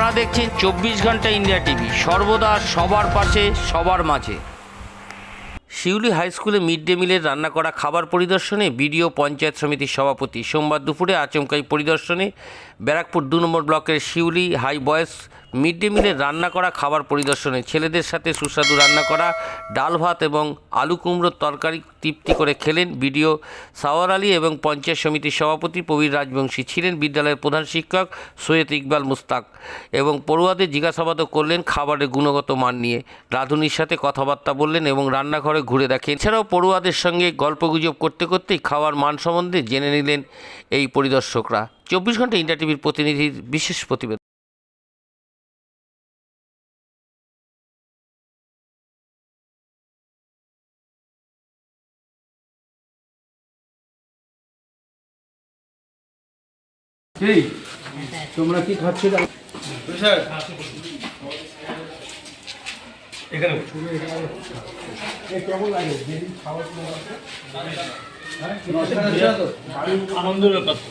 আপনারা দেখছেন চব্বিশ ঘণ্টা ইন্ডিয়া টিভি। সর্বদা সবার পাশে, সবার মাঝে। শিউলি হাই স্কুলে মিড ডে মিলের রান্না করা খাবার পরিদর্শনে বিডিও পঞ্চায়েত সমিতির সভাপতি সোমবার দুপুরে আচমকাই পরিদর্শনে ব্যারাকপুর দু নম্বর ব্লকের Shiuli high boys mid day মিলের রান্না করা খাবার পরিদর্শনে ছেলেদের সাথে সুস্বাদু রান্না করা, ডাল ভাত এবং আলু কুমড়োর তরকারি তৃপ্তি করে খেলেন বিডিও সাওয়ার আলী এবং পঞ্চায়েত সমিতির সভাপতি প্রবীর রাজবংশী ছিলেন বিদ্যালয়ের প্রধান শিক্ষক সৈয়দ ইকবাল মুস্তাক এবং পড়ুয়াদের জিজ্ঞাসাবাদও করলেন খাবারের গুণগত মান নিয়ে। রাঁধুনির সাথে কথাবার্তা বললেন এবং রান্নাঘরে ঘুরে দেখেন। এছাড়াও পড়ুয়াদের সঙ্গে গল্পগুজব করতে করতেই খাওয়ার মান সম্বন্ধে জেনে নিলেন এই পরিদর্শকরা। চব্বিশ ঘণ্টা ইন্ডিয়া টিভির প্রতিনিধির বিশেষ প্রতিবেদন। এই তোমরা কি খাচ্ছিলে এ কেমন লাগে যেদিন খাওয়া হ্যাঁ? আনন্দের ব্যাপার তো